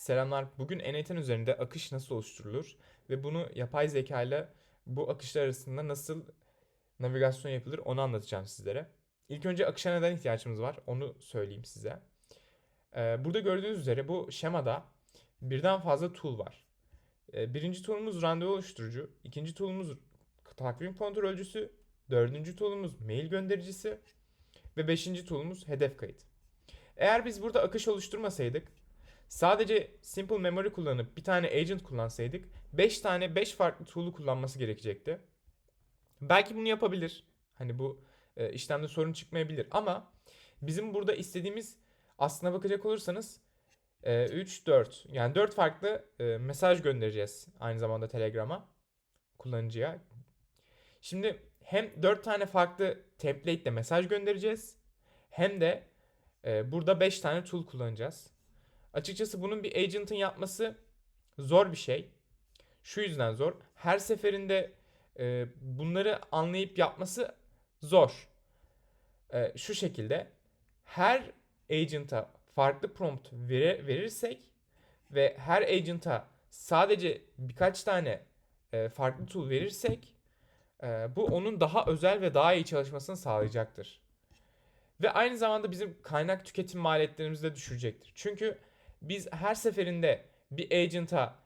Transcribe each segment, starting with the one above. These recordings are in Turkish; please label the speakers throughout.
Speaker 1: Selamlar. Bugün n üzerinde akış nasıl oluşturulur ve bunu yapay zeka ile bu akışlar arasında nasıl navigasyon yapılır onu anlatacağım sizlere. İlk önce akışa neden ihtiyacımız var onu söyleyeyim size. Ee, burada gördüğünüz üzere bu şemada birden fazla tool var. Ee, birinci tool'umuz randevu oluşturucu, ikinci tool'umuz takvim kontrolcüsü, dördüncü tool'umuz mail göndericisi ve beşinci tool'umuz hedef kayıt. Eğer biz burada akış oluşturmasaydık Sadece simple memory kullanıp bir tane agent kullansaydık 5 tane 5 farklı tool'u kullanması gerekecekti. Belki bunu yapabilir. Hani bu e, işlemde sorun çıkmayabilir ama bizim burada istediğimiz aslına bakacak olursanız e, 3 4 yani 4 farklı e, mesaj göndereceğiz aynı zamanda Telegram'a kullanıcıya. Şimdi hem 4 tane farklı template ile mesaj göndereceğiz hem de e, burada 5 tane tool kullanacağız. Açıkçası bunun bir agent'ın yapması zor bir şey. Şu yüzden zor. Her seferinde e, bunları anlayıp yapması zor. E, şu şekilde her agent'a farklı prompt vere, verirsek ve her agent'a sadece birkaç tane e, farklı tool verirsek e, bu onun daha özel ve daha iyi çalışmasını sağlayacaktır. Ve aynı zamanda bizim kaynak tüketim maliyetlerimizi de düşürecektir. Çünkü biz her seferinde bir agent'a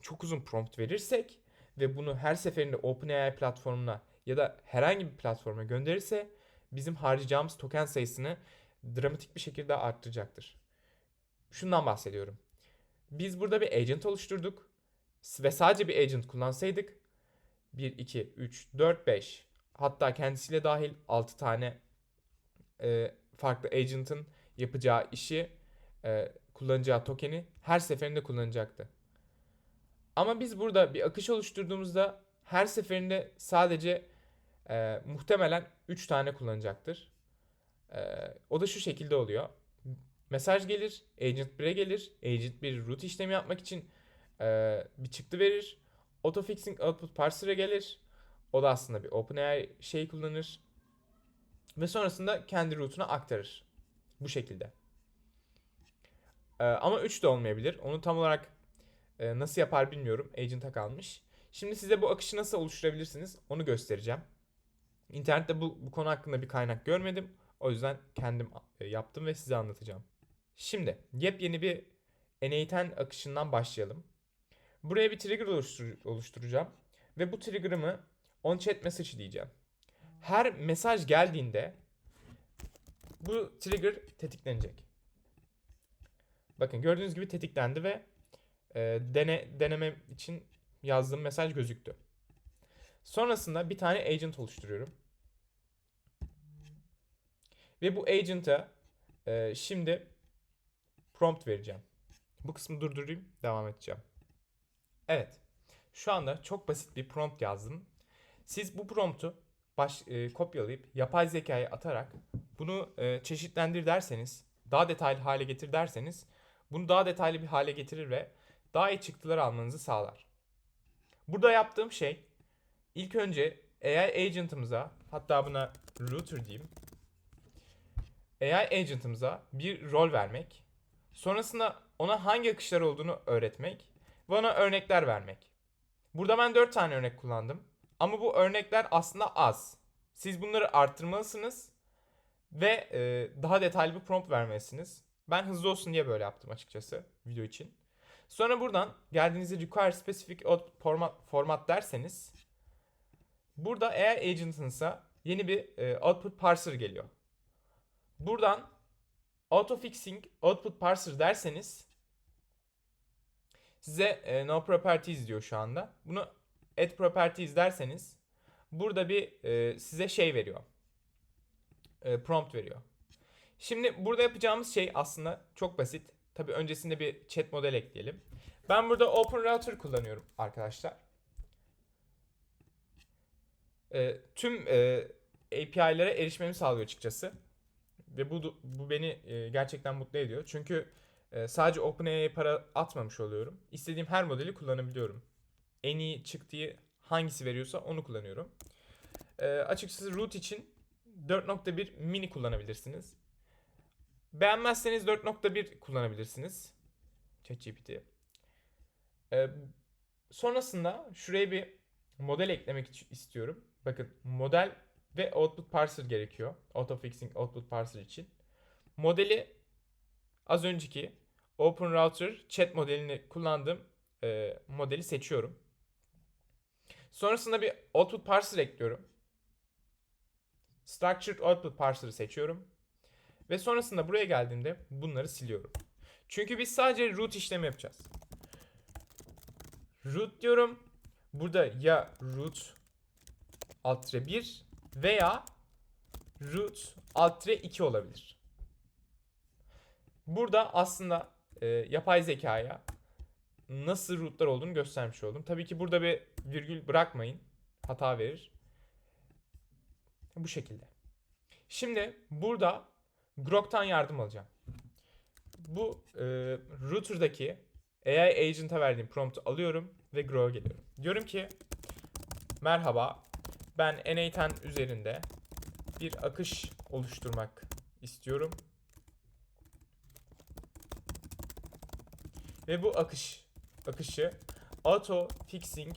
Speaker 1: çok uzun prompt verirsek ve bunu her seferinde OpenAI platformuna ya da herhangi bir platforma gönderirse bizim harcayacağımız token sayısını dramatik bir şekilde arttıracaktır. Şundan bahsediyorum. Biz burada bir agent oluşturduk ve sadece bir agent kullansaydık 1, 2, 3, 4, 5 hatta kendisiyle dahil 6 tane e, farklı agent'ın yapacağı işi e, kullanacağı tokeni her seferinde kullanacaktı. Ama biz burada bir akış oluşturduğumuzda her seferinde sadece e, muhtemelen 3 tane kullanacaktır. E, o da şu şekilde oluyor. Mesaj gelir, agent 1'e gelir. Agent 1 root işlemi yapmak için e, bir çıktı verir. Autofixing output parser'a gelir. O da aslında bir OpenAI şey kullanır. Ve sonrasında kendi root'una aktarır. Bu şekilde. Ee, ama 3 de olmayabilir. Onu tam olarak e, nasıl yapar bilmiyorum. Agent'a kalmış. Şimdi size bu akışı nasıl oluşturabilirsiniz onu göstereceğim. İnternette bu, bu konu hakkında bir kaynak görmedim. O yüzden kendim e, yaptım ve size anlatacağım. Şimdi yepyeni bir N8 akışından başlayalım. Buraya bir trigger oluştur oluşturacağım. Ve bu trigger'ımı on chat message diyeceğim. Her mesaj geldiğinde bu trigger tetiklenecek. Bakın gördüğünüz gibi tetiklendi ve e, dene, deneme için yazdığım mesaj gözüktü. Sonrasında bir tane agent oluşturuyorum. Ve bu agent'a e, şimdi prompt vereceğim. Bu kısmı durdurayım, devam edeceğim. Evet. Şu anda çok basit bir prompt yazdım. Siz bu promptu baş, e, kopyalayıp yapay zekaya atarak bunu e, çeşitlendir derseniz, daha detaylı hale getir derseniz bunu daha detaylı bir hale getirir ve daha iyi çıktılar almanızı sağlar. Burada yaptığım şey ilk önce AI agent'ımıza hatta buna router diyeyim. AI agent'ımıza bir rol vermek. Sonrasında ona hangi akışlar olduğunu öğretmek ve ona örnekler vermek. Burada ben 4 tane örnek kullandım. Ama bu örnekler aslında az. Siz bunları arttırmalısınız ve daha detaylı bir prompt vermelisiniz. Ben hızlı olsun diye böyle yaptım açıkçası video için. Sonra buradan geldiğinizde require specific output format, format derseniz burada eğer agent'ınsa yeni bir e, output parser geliyor. Buradan autofixing output parser derseniz size e, no properties diyor şu anda. Bunu add properties derseniz burada bir e, size şey veriyor. E, prompt veriyor. Şimdi burada yapacağımız şey aslında çok basit. Tabi öncesinde bir chat model ekleyelim. Ben burada Open Router kullanıyorum arkadaşlar. E, tüm e, API'lere erişmemi sağlıyor açıkçası. Ve bu, bu beni e, gerçekten mutlu ediyor. Çünkü e, sadece OpenAI'ye para atmamış oluyorum. İstediğim her modeli kullanabiliyorum. En iyi çıktığı hangisi veriyorsa onu kullanıyorum. E, açıkçası root için 4.1 mini kullanabilirsiniz. Beğenmezseniz 4.1 kullanabilirsiniz. ChatGPT. Ee, sonrasında şuraya bir model eklemek istiyorum. Bakın model ve output parser gerekiyor. Autofixing output parser için. Modeli az önceki Open Router chat modelini kullandığım e, modeli seçiyorum. Sonrasında bir output parser ekliyorum. Structured output parser'ı seçiyorum. Ve sonrasında buraya geldiğimde bunları siliyorum. Çünkü biz sadece root işlemi yapacağız. Root diyorum. Burada ya root alt 1 veya root alt 2 olabilir. Burada aslında e, yapay zekaya nasıl rootlar olduğunu göstermiş oldum. Tabii ki burada bir virgül bırakmayın. Hata verir. Bu şekilde. Şimdi burada Grok'tan yardım alacağım. Bu e, router'daki AI agent'a verdiğim prompt'u alıyorum ve Grok'a geliyorum. Diyorum ki merhaba ben n üzerinde bir akış oluşturmak istiyorum. Ve bu akış akışı auto fixing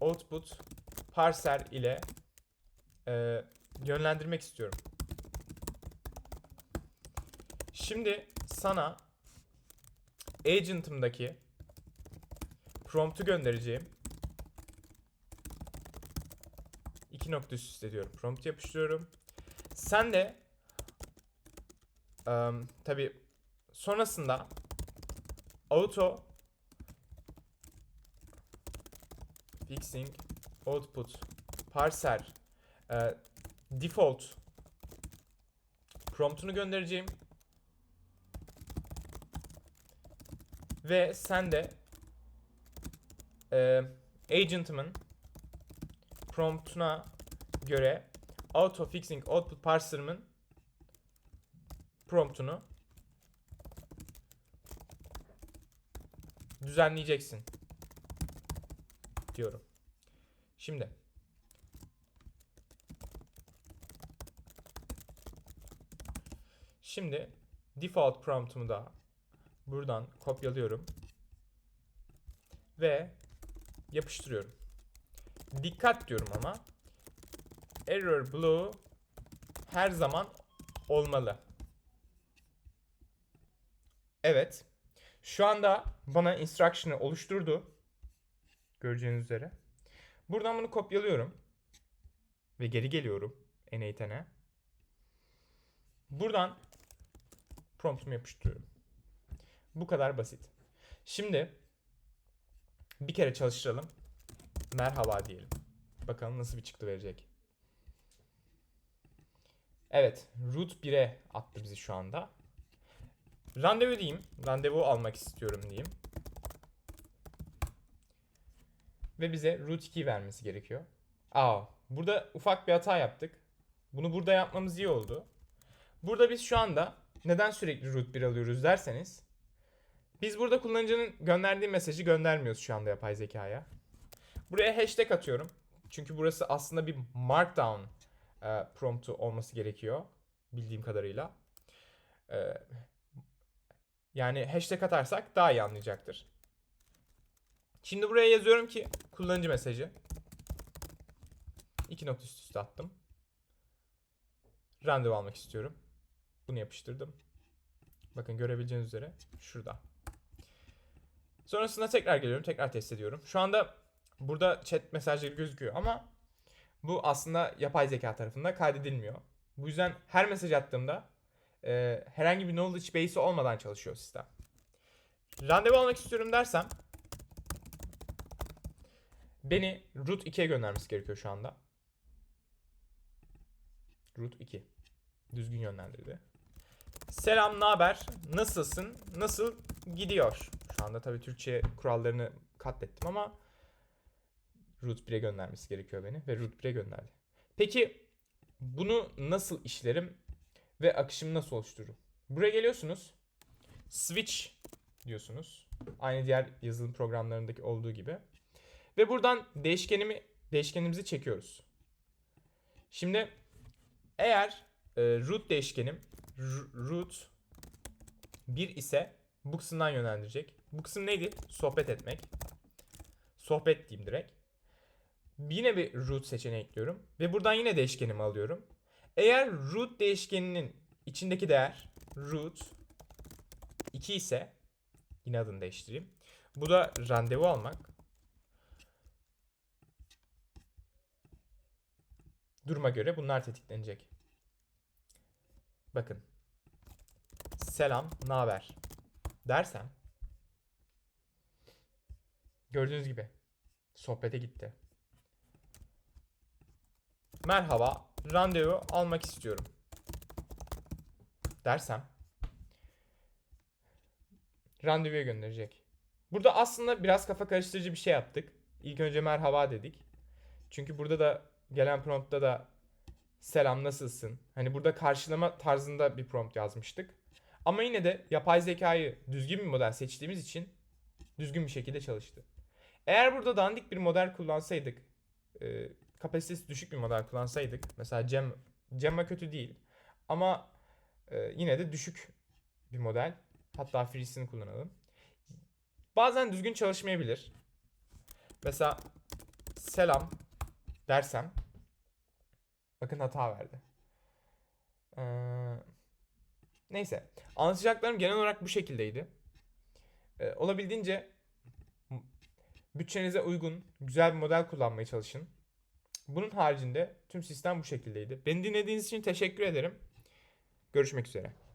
Speaker 1: output parser ile e, yönlendirmek istiyorum. Şimdi sana agent'ımdaki prompt'u göndereceğim. İki nokta üst üste diyorum. Prompt yapıştırıyorum. Sen de um, tabi sonrasında auto fixing output parser e, default promptunu göndereceğim. Ve sen de e, agent'ımın promptuna göre auto fixing output parser'ımın promptunu düzenleyeceksin diyorum. Şimdi Şimdi default prompt'umu da buradan kopyalıyorum ve yapıştırıyorum. Dikkat diyorum ama error blue her zaman olmalı. Evet. Şu anda bana instruction'ı oluşturdu. Göreceğiniz üzere. Buradan bunu kopyalıyorum. Ve geri geliyorum N8'e. Buradan promptumu yapıştırıyorum. Bu kadar basit. Şimdi bir kere çalıştıralım. Merhaba diyelim. Bakalım nasıl bir çıktı verecek. Evet, root 1'e attı bizi şu anda. Randevu diyeyim. Randevu almak istiyorum diyeyim. Ve bize root 2 vermesi gerekiyor. Aa, burada ufak bir hata yaptık. Bunu burada yapmamız iyi oldu. Burada biz şu anda neden sürekli root 1 alıyoruz derseniz biz burada kullanıcının gönderdiği mesajı göndermiyoruz şu anda yapay zekaya. Buraya hashtag atıyorum. Çünkü burası aslında bir markdown e, promptu olması gerekiyor. Bildiğim kadarıyla. E, yani hashtag atarsak daha iyi anlayacaktır. Şimdi buraya yazıyorum ki kullanıcı mesajı. İki nokta üst üste attım. Randevu almak istiyorum. Bunu yapıştırdım. Bakın görebileceğiniz üzere şurada. Sonrasında tekrar geliyorum. Tekrar test ediyorum. Şu anda burada chat mesajları gözüküyor ama bu aslında yapay zeka tarafından kaydedilmiyor. Bu yüzden her mesaj attığımda e, herhangi bir knowledge base'i olmadan çalışıyor sistem. Randevu almak istiyorum dersem beni root 2'ye göndermesi gerekiyor şu anda. Root 2. Düzgün yönlendirdi. Selam, ne haber? Nasılsın? Nasıl gidiyor? Şu tabii Türkçe kurallarını katlettim ama root 1'e göndermesi gerekiyor beni ve root 1'e gönderdi. Peki bunu nasıl işlerim ve akışımı nasıl oluştururum? Buraya geliyorsunuz. Switch diyorsunuz. Aynı diğer yazılım programlarındaki olduğu gibi. Ve buradan değişkenimi değişkenimizi çekiyoruz. Şimdi eğer e, root değişkenim root 1 ise bu yönlendirecek. Bu kısım neydi? Sohbet etmek. Sohbet diyeyim direkt. Yine bir root seçeneği ekliyorum. Ve buradan yine değişkenimi alıyorum. Eğer root değişkeninin içindeki değer root 2 ise yine adını değiştireyim. Bu da randevu almak. Duruma göre bunlar tetiklenecek. Bakın. Selam, naber dersem gördüğünüz gibi sohbete gitti. Merhaba, randevu almak istiyorum dersem randevuya gönderecek. Burada aslında biraz kafa karıştırıcı bir şey yaptık. İlk önce merhaba dedik. Çünkü burada da gelen promptta da selam nasılsın? Hani burada karşılama tarzında bir prompt yazmıştık. Ama yine de yapay zekayı düzgün bir model seçtiğimiz için düzgün bir şekilde çalıştı. Eğer burada dandik bir model kullansaydık, e, kapasitesi düşük bir model kullansaydık, mesela Gem, Gemma kötü değil ama e, yine de düşük bir model. Hatta free'sini kullanalım. Bazen düzgün çalışmayabilir. Mesela selam dersem bakın hata verdi. Ee, neyse. Anlatacaklarım genel olarak bu şekildeydi. Ee, olabildiğince bütçenize uygun güzel bir model kullanmaya çalışın. Bunun haricinde tüm sistem bu şekildeydi. Beni dinlediğiniz için teşekkür ederim. Görüşmek üzere.